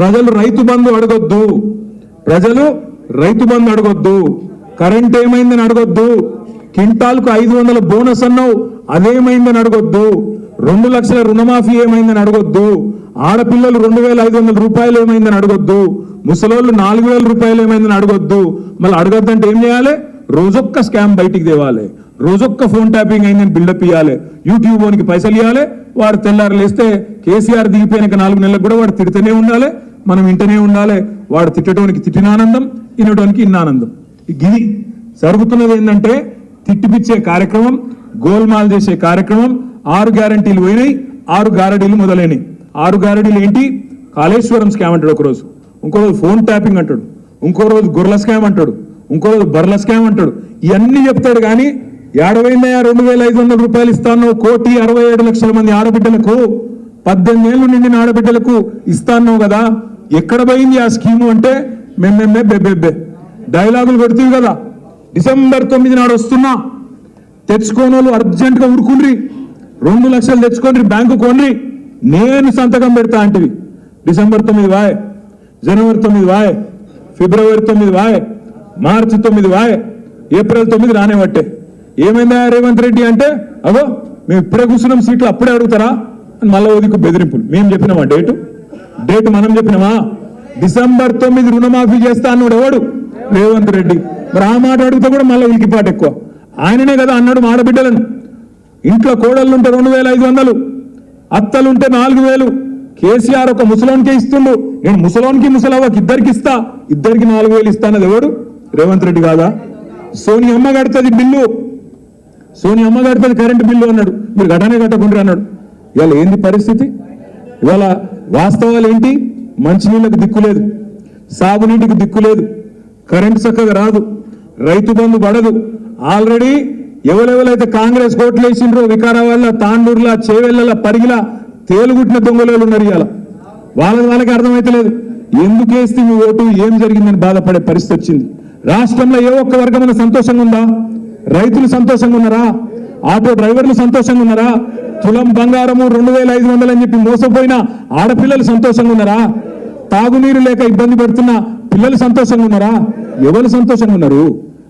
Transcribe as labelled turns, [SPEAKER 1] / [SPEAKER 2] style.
[SPEAKER 1] ప్రజలు రైతు బంధు అడగొద్దు. ప్రజలు రైతు బంధు అడగొద్దు. కరెంట్ ఏమైందని అడగొద్దు. కింటాల్కు ఐదు వందల బోనస్ అన్నావు అదేమైందని అడగొద్దు. రెండు లక్షల రుణమాఫీ ఏమైందని అడగొద్దు. ఆడపిల్లలు రెండు వేల ఐదు వందల రూపాయలు ఏమైందని అడగొద్దు. ముసలోళ్ళు నాలుగు వేల రూపాయలు ఏమైందని అడగొద్దు. మళ్ళీ అడగొద్దంటే ఏం చేయాలి? రోజొక్క స్కామ్ బయటికి తేవాలి. రోజొక్క ఫోన్ ట్యాపింగ్ అయిందని బిల్డప్ ఇవ్వాలి యూట్యూబ్ ఓనికి పైసలు ఇవ్వాలి వాడు తెల్లారు లేస్తే కేసీఆర్ దిగిపోయినాక నాలుగు నెలలకు కూడా వాడు తిడుతూనే ఉండాలి. మనం ఇంటనే ఉండాలి. వాడు తిట్టడానికి తిట్టిన ఆనందం ఇనటానికి ఇన్న ఆనందం జరుగుతున్నది ఏంటంటే తిట్టిపిచ్చే కార్యక్రమం గోల్మాల్ చేసే కార్యక్రమం ఆరు గ్యారంటీలు పోయినాయి ఆరు గారడీలు మొదలైనవి ఆరు గారడీలు ఏంటి? కాళేశ్వరం స్కామ్ అంటాడు ఒకరోజు. ఇంకో రోజు ఫోన్ ట్యాపింగ్ అంటాడు. ఇంకో రోజు గొర్రెల స్కామ్ అంటాడు. ఇంకో రోజు బర్ల స్కామ్ అంటాడు. ఇవన్నీ చెప్తాడు కానీ ఏడవైందయా రెండు వేల ఐదు వందల రూపాయలు ఇస్తాను. కోటి అరవై ఏడు లక్షల మంది ఆడబిడ్డలకు పద్దెనిమిది ఏళ్ళు నిండిన ఆడబిడ్డలకు ఇస్తాను కదా. ఎక్కడ పోయింది ఆ స్కీము అంటే మెమ్మెమ్మే బెబ్బెబ్బే డైలాగులు పెడుతుంది కదా. డిసెంబర్ తొమ్మిది నాడు వస్తున్నా. తెచ్చుకోని వాళ్ళు అర్జెంటుగా ఉరుకుండ్రి రెండు లక్షలు తెచ్చుకోండి బ్యాంకు కొనరి. నేను సంతకం పెడతా అంటివి. డిసెంబర్ తొమ్మిది వాయ్. జనవరి తొమ్మిది వాయ్. ఫిబ్రవరి తొమ్మిది వాయ్. మార్చి తొమ్మిది వాయ్. ఏప్రిల్ తొమ్మిది రానే ఏమైందా రేవంత్ రెడ్డి అంటే అగో మేము ఇప్పుడే కూర్చున్నాం సీట్లు అప్పుడే అడుగుతారా? అని మళ్ళీ ఓదికు బెదిరింపులు. మేము చెప్పినామా డేటు? డేట్ మనం చెప్పినామా? డిసెంబర్ తొమ్మిది రుణమాఫీ చేస్తా అన్నాడు ఎవడు? రేవంత్ రెడ్డి. మరి ఆ మాట అడిగితే కూడా మళ్ళీ ఉలికిపాటు ఎక్కువ. ఆయననే కదా అన్నాడు ఆడబిడ్డలను. ఇంట్లో కోడళ్ళు ఉంటే రెండు వేల ఐదు వందలు అత్తలుంటే నాలుగు వేలు. కేసీఆర్ ఒక ముసలోనికే ఇస్తుండు. నేను ముసలోనికి ముసలవ్వకి ఇద్దరికి ఇస్తా. ఇద్దరికి నాలుగు వేలు ఇస్తా అన్నది ఎవడు? రేవంత్ రెడ్డి కాదా? సోని అమ్మ కడుతుంది బిల్లు. సోని అమ్మ కడుతుంది కరెంటు బిల్లు అన్నాడు. మీరు గడనే కట్టకుండా అన్నాడు. ఇవాళ ఏంది పరిస్థితి? ఇవాళ వాస్తవాలు ఏంటి? మంచినీళ్ళకు దిక్కు లేదు. సాగునీటికి దిక్కు లేదు. కరెంటు చక్కగా రాదు. రైతు బంధు పడదు. ఆల్రెడీ ఎవరెవరైతే కాంగ్రెస్ కోట్లు వేసిండ్రో వికారాబాద్ల తాండూరులా చేవెళ్ళ పరిగిలా తేలుగుట్టిన దొంగలు ఉన్నారు ఇవాళ వాళ్ళకి వాళ్ళకి అర్థమైతలేదు ఎందుకు వేస్తే మీ ఓటు? ఏం జరిగిందని బాధపడే పరిస్థితి వచ్చింది. రాష్ట్రంలో ఏ ఒక్క వర్గమైన సంతోషంగా ఉందా? రైతులు సంతోషంగా ఉన్నారా? ఆటో డ్రైవర్లు సంతోషంగా ఉన్నారా? తులం బంగారము రెండు వేల ఐదు వందలు అని చెప్పి మోసపోయిన ఆడపిల్లలు సంతోషంగా ఉన్నారా? తాగునీరు లేక ఇబ్బంది పెడుతున్న పిల్లలు సంతోషంగా ఉన్నారా? ఎవరు సంతోషంగా ఉన్నారు?